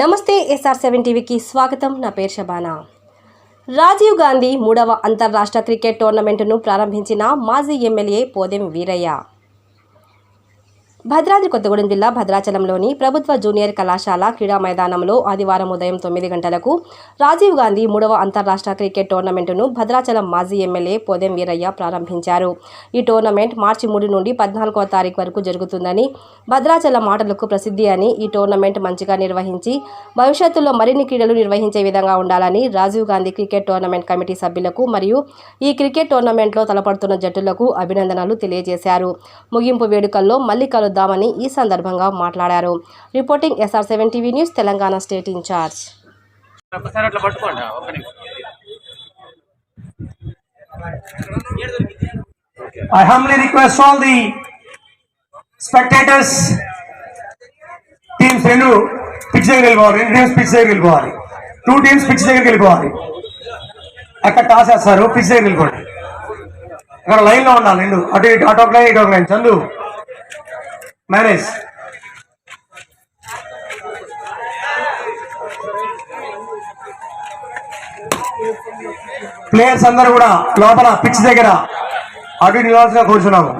నమస్తే SR seven టీవీకి స్వాగతం. నా పేరు షబానా రాజీవ్ గాంధీ మూడవ అంతర్రాష్ట్ర క్రికెట్ టోర్నమెంటును ప్రారంభించిన మాజీ ఎమ్మెల్యే పోదెం వీరయ్య. భద్రాద్రి కొత్తగూడెం జిల్లా భద్రాచలంలోని ప్రభుత్వ జూనియర్ కళాశాల క్రీడా మైదానంలో ఆదివారం ఉదయం తొమ్మిది గంటలకు రాజీవ్ గాంధీ మూడవ అంతర్రాష్ట్ర క్రికెట్ టోర్నమెంటును భద్రాచలం మాజీ ఎమ్మెల్యే పోదెం వీరయ్య ప్రారంభించారు. ఈ టోర్నమెంట్ మార్చి మూడు నుండి పద్నాలుగవ తారీఖు వరకు జరుగుతుందని భద్రాచలం ఆటలకు ప్రసిద్ధి అని ఈ టోర్నమెంట్ మంచిగా నిర్వహించి భవిష్యత్తులో మరిన్ని క్రీడలు నిర్వహించే విధంగా ఉండాలని Rajiv Gandhi cricket tournament committee సభ్యులకు మరియు ఈ క్రికెట్ టోర్నమెంట్లో తలపడుతున్న జట్టులకు అభినందనలు తెలియజేశారు. ముగింపు వేడుకల్లో మల్లికలు కలుద్దామని ఈ సందర్భంగా మాట్లాడారు. Reporting SR seven TV news Telangana state incharge. I humbly request all the spectators, teams రెండు పిచ్ దగ్గర వెళ్ళిపోవాలి. రెండు టీమ్స్ పిచ్ దగ్గర వెళ్ళిపోవాలి. టూ టీమ్స్ పిచ్ దగ్గరికి వెళ్ళిపోవాలి. అక్కడ టాస్ వేస్తారు పిచ్ దగ్గర వెళ్ళిపోండి. అక్కడ లైన్లో ఉండాలి రెండు. అటు ఇటు అటు ఒక లైన్ ఇటు ఒక లైన్. చందు. మేనేజ్ ప్లేయర్స్ అందరూ కూడా లోపల పిచ్ దగ్గర అటు నివాసంగా కూర్చున్నాము.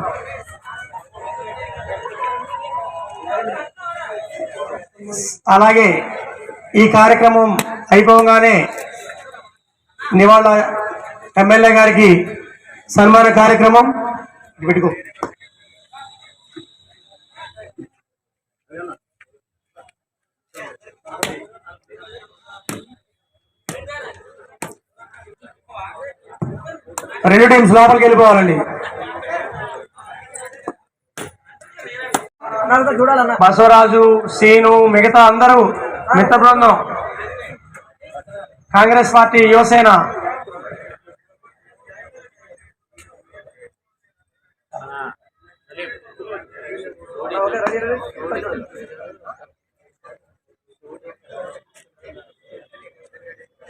అలాగే ఈ కార్యక్రమం అయిపోగానే నివాళ ఎమ్మెల్యే గారికి సన్మాన కార్యక్రమం. పెట్టుకో. రెండు టీమ్స్ లోపలికి వెళ్ళిపోవాలండి. బసవరాజు సీను మిగతా అందరూ మిత్ర బృందం. Congress party Yuvasena.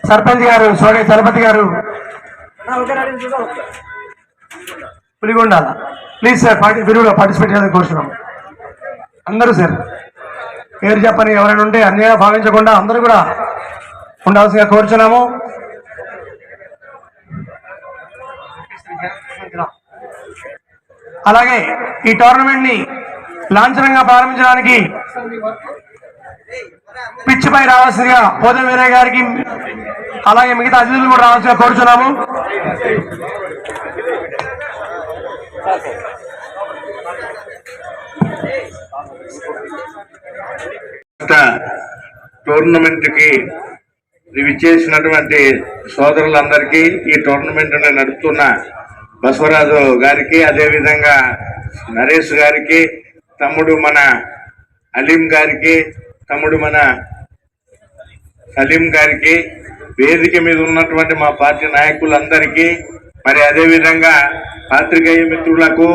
సర్పంచ్ గారు సోడే చలపతి గారు. పులిగొండాల. ప్లీజ్ సార్ పార్టీ విరువులో పార్టిసిపేట్ చేయాలని కోరుతున్నాం అందరూ సార్ పేరు చెప్పని ఎవరైనా ఉంటే అన్యాయంగా భావించకుండా అందరూ కూడా ఉండాల్సిందిగా కోరుచున్నాము. అలాగే ఈ టోర్నమెంట్ని లాంఛనంగా ప్రారంభించడానికి పిచ్చిపై రావాల్సిందిగా పోదం వీరయ్య గారికి అలాగే మిగతా అతిథులు కూడా రావాల్సిన కోరుచున్నాము. టోర్నమెంట్కి విచ్చేసినటువంటి సోదరులందరికీ ఈ టోర్నమెంట్ నడుపుతున్న బసవరాజు గారికి అదేవిధంగా నరేష్ గారికి తమ్ముడు మన అలీం గారికి తమ్ముడు మన సలీం గారికి వేదిక మీద ఉన్నటువంటి మా పార్టీ నాయకులందరికీ మరి అదేవిధంగా పాత్రికేయ మిత్రులకు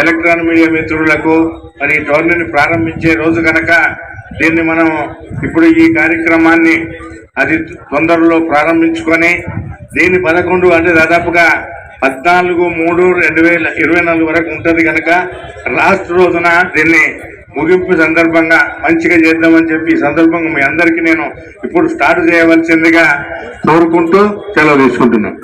ఎలక్ట్రానిక్ మీడియా మిత్రులకు మరి ఈ టోర్నీని ప్రారంభించే రోజు కనుక దీన్ని మనం ఇప్పుడు ఈ కార్యక్రమాన్ని అది తొందరలో ప్రారంభించుకొని దీని పదకొండు అంటే దాదాపుగా పద్నాలుగు మూడు రెండు వేల ఇరవై నాలుగు వరకు ఉంటుంది కనుక లాస్ట్ రోజున దీన్ని ముగింపు సందర్భంగా మంచిగా చేద్దామని చెప్పి ఈ సందర్భంగా మీ అందరికీ నేను ఇప్పుడు స్టార్ట్ చేయవలసిందిగా కోరుకుంటూ సెలవు తీసుకుంటున్నాను.